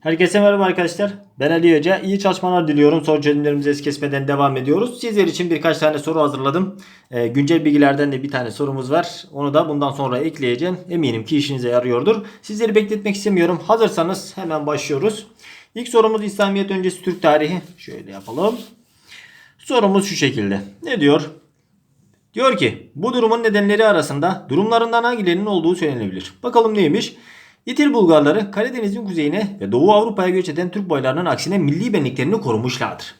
Herkese merhaba arkadaşlar. Ben Ali Hoca. İyi çalışmalar diliyorum. Soru çözümlerimize es kesmeden devam ediyoruz. Sizler için birkaç tane soru hazırladım. Ee, güncel bilgilerden de bir tane sorumuz var. Onu da bundan sonra ekleyeceğim. Eminim ki işinize yarıyordur. Sizleri bekletmek istemiyorum. Hazırsanız hemen başlıyoruz. İlk sorumuz İslamiyet öncesi Türk tarihi. Şöyle yapalım. Sorumuz şu şekilde. Ne diyor? Diyor ki bu durumun nedenleri arasında durumlarından hangilerinin olduğu söylenebilir. Bakalım neymiş? İtil Bulgarları Karadeniz'in kuzeyine ve Doğu Avrupa'ya göç eden Türk boylarının aksine milli benliklerini korumuşlardır.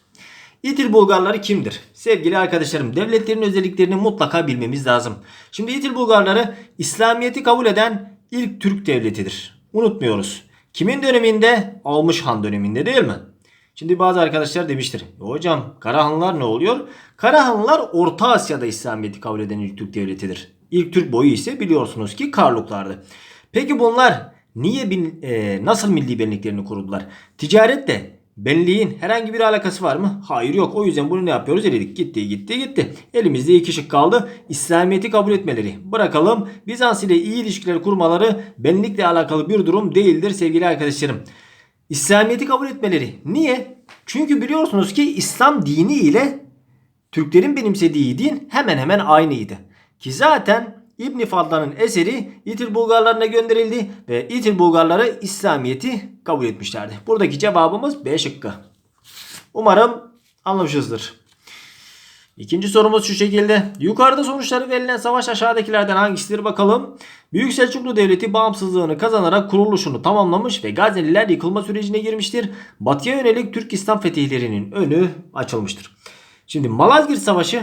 İtil Bulgarları kimdir? Sevgili arkadaşlarım devletlerin özelliklerini mutlaka bilmemiz lazım. Şimdi İtil Bulgarları İslamiyet'i kabul eden ilk Türk devletidir. Unutmuyoruz. Kimin döneminde? Almış Han döneminde değil mi? Şimdi bazı arkadaşlar demiştir. "E hocam Karahanlılar ne oluyor? Karahanlılar Orta Asya'da İslamiyet'i kabul eden ilk Türk devletidir. İlk Türk boyu ise biliyorsunuz ki Karluklardı. Peki bunlar niye bin- e, nasıl milli benliklerini kurdular? Ticaretle benliğin herhangi bir alakası var mı? Hayır yok. O yüzden bunu ne yapıyoruz? Eledik. Gitti gitti gitti. Elimizde iki şık kaldı. İslamiyet'i kabul etmeleri. Bırakalım. Bizans ile iyi ilişkiler kurmaları benlikle alakalı bir durum değildir sevgili arkadaşlarım. İslamiyet'i kabul etmeleri. Niye? Çünkü biliyorsunuz ki İslam dini ile Türklerin benimsediği din hemen hemen aynıydı. Ki zaten İbn Fadlan'ın eseri İtil Bulgarlarına gönderildi ve İtil Bulgarları İslamiyet'i kabul etmişlerdi. Buradaki cevabımız B şıkkı. Umarım anlamışızdır. İkinci sorumuz şu şekilde. Yukarıda sonuçları verilen savaş aşağıdakilerden hangisidir bakalım. Büyük Selçuklu Devleti bağımsızlığını kazanarak kuruluşunu tamamlamış ve Gazneliler yıkılma sürecine girmiştir. Batıya yönelik Türk İslam fetihlerinin önü açılmıştır. Şimdi Malazgirt Savaşı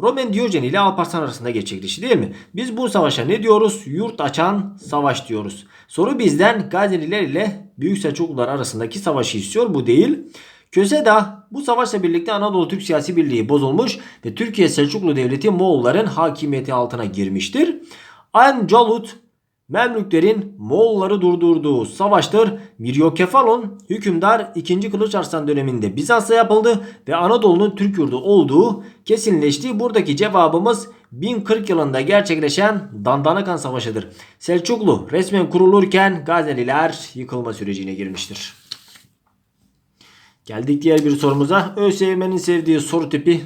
Roman Diyojen ile Alparslan arasında gerçekleşti değil mi? Biz bu savaşa ne diyoruz? Yurt açan savaş diyoruz. Soru bizden Gazneliler ile Büyük Selçuklular arasındaki savaşı istiyor. Bu değil. Köseda bu savaşla birlikte Anadolu Türk siyasi birliği bozulmuş ve Türkiye Selçuklu Devleti Moğolların hakimiyeti altına girmiştir. Ancalut Memlüklerin Moğolları durdurduğu savaştır. Miryokefalon hükümdar 2. Kılıç Arslan döneminde Bizans'ta yapıldı ve Anadolu'nun Türk yurdu olduğu kesinleşti. Buradaki cevabımız 1040 yılında gerçekleşen Dandanakan Savaşı'dır. Selçuklu resmen kurulurken Gazneliler yıkılma sürecine girmiştir. Geldik diğer bir sorumuza. ÖSYM'nin sevdiği soru tipi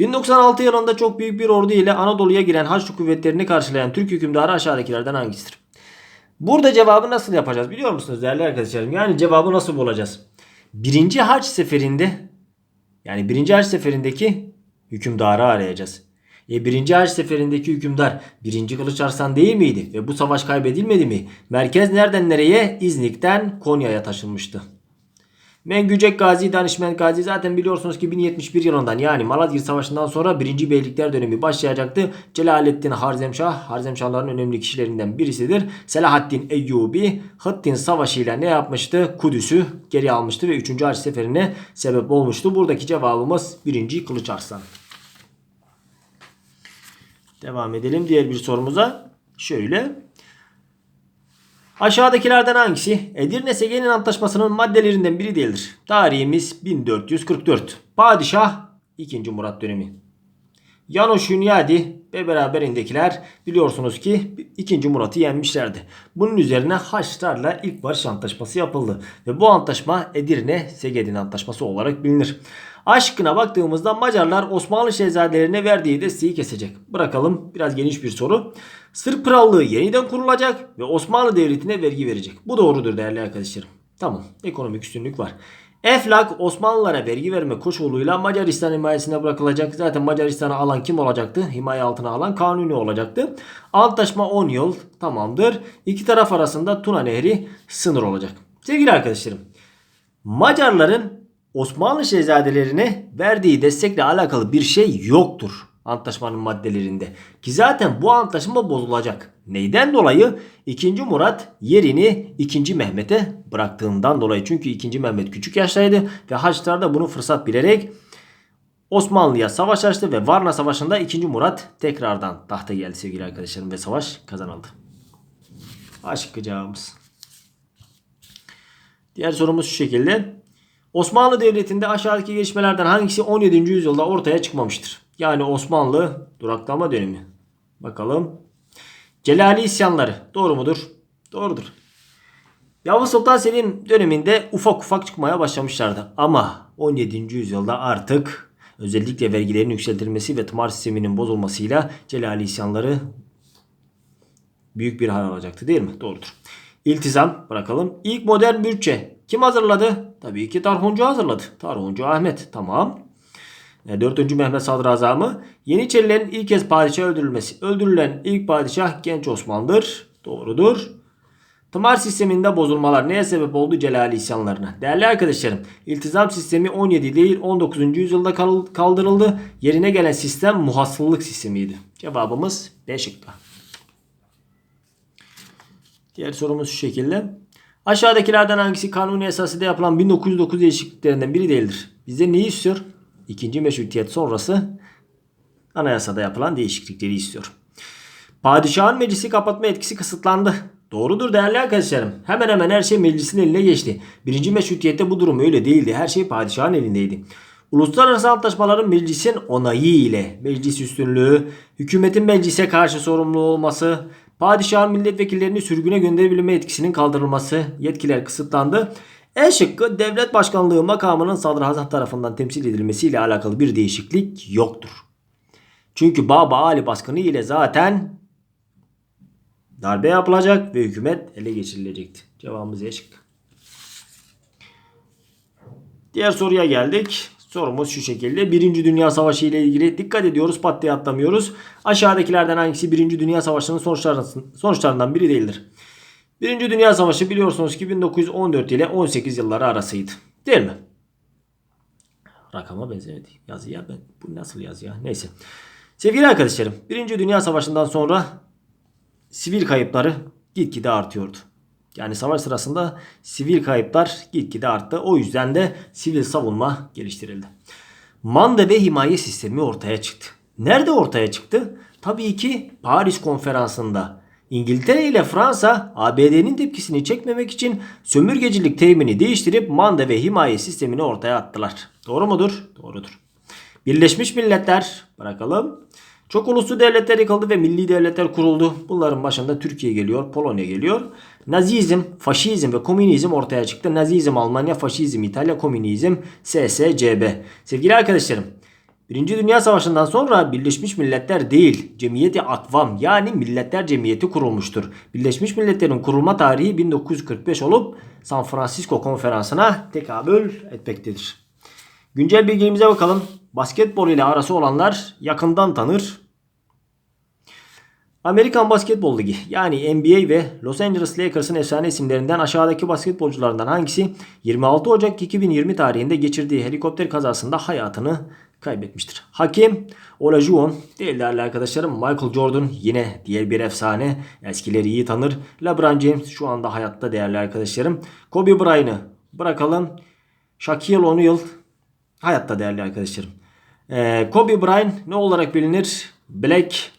1096 yılında çok büyük bir ordu ile Anadolu'ya giren Haçlı kuvvetlerini karşılayan Türk hükümdarı aşağıdakilerden hangisidir? Burada cevabı nasıl yapacağız biliyor musunuz değerli arkadaşlarım? Yani cevabı nasıl bulacağız? Birinci Haç seferinde yani birinci Haç seferindeki hükümdarı arayacağız. E birinci Haç seferindeki hükümdar birinci Kılıç Arslan değil miydi? Ve bu savaş kaybedilmedi mi? Merkez nereden nereye? İznik'ten Konya'ya taşınmıştı. Mengücek Gazi, Danışment Gazi zaten biliyorsunuz ki 1071 yılından yani Malazgirt Savaşı'ndan sonra 1. Beylikler dönemi başlayacaktı. Celaleddin Harzemşah, Harzemşahların önemli kişilerinden birisidir. Selahaddin Eyyubi, Hıttin Savaşı ile ne yapmıştı? Kudüs'ü geri almıştı ve 3. Haç Seferi'ne sebep olmuştu. Buradaki cevabımız 1. Kılıç Arslan. Devam edelim diğer bir sorumuza. Şöyle. Aşağıdakilerden hangisi Edirne Segenin Antlaşması'nın maddelerinden biri değildir? Tarihimiz 1444. Padişah 2. Murat dönemi. Yanoş Hünyadi ve beraberindekiler biliyorsunuz ki 2. Murat'ı yenmişlerdi. Bunun üzerine Haçlarla ilk barış antlaşması yapıldı. Ve bu antlaşma Edirne Segedin Antlaşması olarak bilinir. Aşkına baktığımızda Macarlar Osmanlı şehzadelerine verdiği desteği kesecek. Bırakalım biraz geniş bir soru. Sırp Krallığı yeniden kurulacak ve Osmanlı Devleti'ne vergi verecek. Bu doğrudur değerli arkadaşlarım. Tamam ekonomik üstünlük var. Eflak Osmanlılara vergi verme koşuluyla Macaristan himayesine bırakılacak. Zaten Macaristan'ı alan kim olacaktı? Himaye altına alan Kanuni olacaktı. Antlaşma 10 yıl tamamdır. İki taraf arasında Tuna Nehri sınır olacak. Sevgili arkadaşlarım Macarların Osmanlı şehzadelerine verdiği destekle alakalı bir şey yoktur antlaşmanın maddelerinde. Ki zaten bu antlaşma bozulacak. Neyden dolayı? 2. Murat yerini 2. Mehmet'e bıraktığından dolayı. Çünkü 2. Mehmet küçük yaştaydı ve Haçlılar da bunu fırsat bilerek Osmanlı'ya savaş açtı ve Varna Savaşı'nda 2. Murat tekrardan tahta geldi sevgili arkadaşlarım ve savaş kazanıldı. Aşık cevabımız. Diğer sorumuz şu şekilde. Osmanlı Devleti'nde aşağıdaki gelişmelerden hangisi 17. yüzyılda ortaya çıkmamıştır? Yani Osmanlı duraklama dönemi. Bakalım. Celali isyanları doğru mudur? Doğrudur. Yavuz Sultan Selim döneminde ufak ufak çıkmaya başlamışlardı. Ama 17. yüzyılda artık özellikle vergilerin yükseltilmesi ve tımar sisteminin bozulmasıyla Celali isyanları büyük bir hal alacaktı değil mi? Doğrudur. İltizam bırakalım. İlk modern bütçe kim hazırladı? Tabii ki Tarhuncu hazırladı. Tarhuncu Ahmet. Tamam. E, 4. Mehmet Sadrazamı. Yeniçerilerin ilk kez padişah öldürülmesi. Öldürülen ilk padişah genç Osman'dır. Doğrudur. Tımar sisteminde bozulmalar neye sebep oldu Celali isyanlarına? Değerli arkadaşlarım, iltizam sistemi 17 değil 19. yüzyılda kal- kaldırıldı. Yerine gelen sistem muhassıllık sistemiydi. Cevabımız B şıkkı. Diğer sorumuz şu şekilde. Aşağıdakilerden hangisi kanuni esasıyla yapılan 1909 değişikliklerinden biri değildir? Bize neyi istiyor? İkinci meşrutiyet sonrası anayasada yapılan değişiklikleri istiyor. Padişahın meclisi kapatma etkisi kısıtlandı. Doğrudur değerli arkadaşlarım. Hemen hemen her şey meclisin eline geçti. Birinci meşrutiyette bu durum öyle değildi. Her şey padişahın elindeydi. Uluslararası antlaşmaların meclisin onayı ile meclis üstünlüğü, hükümetin meclise karşı sorumlu olması, padişahın milletvekillerini sürgüne gönderebilme etkisinin kaldırılması, yetkiler kısıtlandı. E şıkkı devlet başkanlığı makamının sadrazam tarafından temsil edilmesiyle alakalı bir değişiklik yoktur. Çünkü Baba Ali baskını ile zaten darbe yapılacak ve hükümet ele geçirilecekti. Cevabımız E şıkkı. Diğer soruya geldik. Sorumuz şu şekilde. Birinci Dünya Savaşı ile ilgili dikkat ediyoruz pat diye atlamıyoruz. Aşağıdakilerden hangisi Birinci Dünya Savaşı'nın sonuçlarından, biri değildir? Birinci Dünya Savaşı biliyorsunuz ki 1914 ile 18 yılları arasıydı. Değil mi? Rakama benzemedi. Yazı ya ben. Bu nasıl yazı ya? Neyse. Sevgili arkadaşlarım. Birinci Dünya Savaşı'ndan sonra sivil kayıpları gitgide artıyordu. Yani savaş sırasında sivil kayıplar gitgide arttı. O yüzden de sivil savunma geliştirildi. Manda ve himaye sistemi ortaya çıktı. Nerede ortaya çıktı? Tabii ki Paris konferansında. İngiltere ile Fransa ABD'nin tepkisini çekmemek için sömürgecilik terimini değiştirip manda ve himaye sistemini ortaya attılar. Doğru mudur? Doğrudur. Birleşmiş Milletler bırakalım. Çok uluslu devletler yıkıldı ve milli devletler kuruldu. Bunların başında Türkiye geliyor, Polonya geliyor. Nazizm, faşizm ve komünizm ortaya çıktı. Nazizm Almanya, faşizm İtalya, komünizm SSCB. Sevgili arkadaşlarım, Birinci Dünya Savaşı'ndan sonra Birleşmiş Milletler değil, Cemiyeti Akvam yani Milletler Cemiyeti kurulmuştur. Birleşmiş Milletler'in kurulma tarihi 1945 olup San Francisco Konferansı'na tekabül etmektedir. Güncel bilgimize bakalım. Basketbol ile arası olanlar yakından tanır. Amerikan Basketbol Ligi yani NBA ve Los Angeles Lakers'ın efsane isimlerinden aşağıdaki basketbolculardan hangisi 26 Ocak 2020 tarihinde geçirdiği helikopter kazasında hayatını kaybetmiştir? Hakim Olajuwon değil değerli arkadaşlarım. Michael Jordan yine diğer bir efsane. Eskileri iyi tanır. LeBron James şu anda hayatta değerli arkadaşlarım. Kobe Bryant'ı bırakalım. Shaquille O'Neal hayatta değerli arkadaşlarım. Ee, Kobe Bryant ne olarak bilinir? Black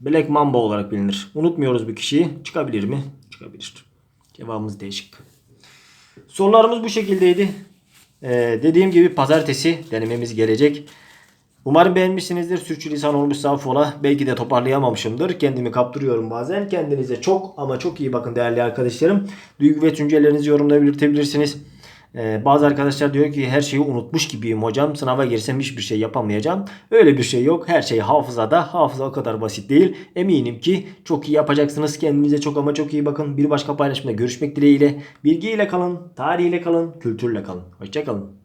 Black Mamba olarak bilinir. Unutmuyoruz bu kişiyi. Çıkabilir mi? Çıkabilir. Cevabımız değişik. Sorularımız bu şekildeydi. Ee, dediğim gibi pazartesi denememiz gelecek. Umarım beğenmişsinizdir. Sürçülisan olmuşsa affola. Belki de toparlayamamışımdır. Kendimi kaptırıyorum bazen. Kendinize çok ama çok iyi bakın değerli arkadaşlarım. Duygu ve düşüncelerinizi yorumda belirtebilirsiniz. Ee, bazı arkadaşlar diyor ki her şeyi unutmuş gibiyim hocam. Sınava girsem hiçbir şey yapamayacağım. Öyle bir şey yok. Her şey hafızada. Hafıza o kadar basit değil. Eminim ki çok iyi yapacaksınız. Kendinize çok ama çok iyi bakın. Bir başka paylaşımda görüşmek dileğiyle. Bilgiyle kalın, tarihiyle kalın, kültürle kalın. Hoşçakalın.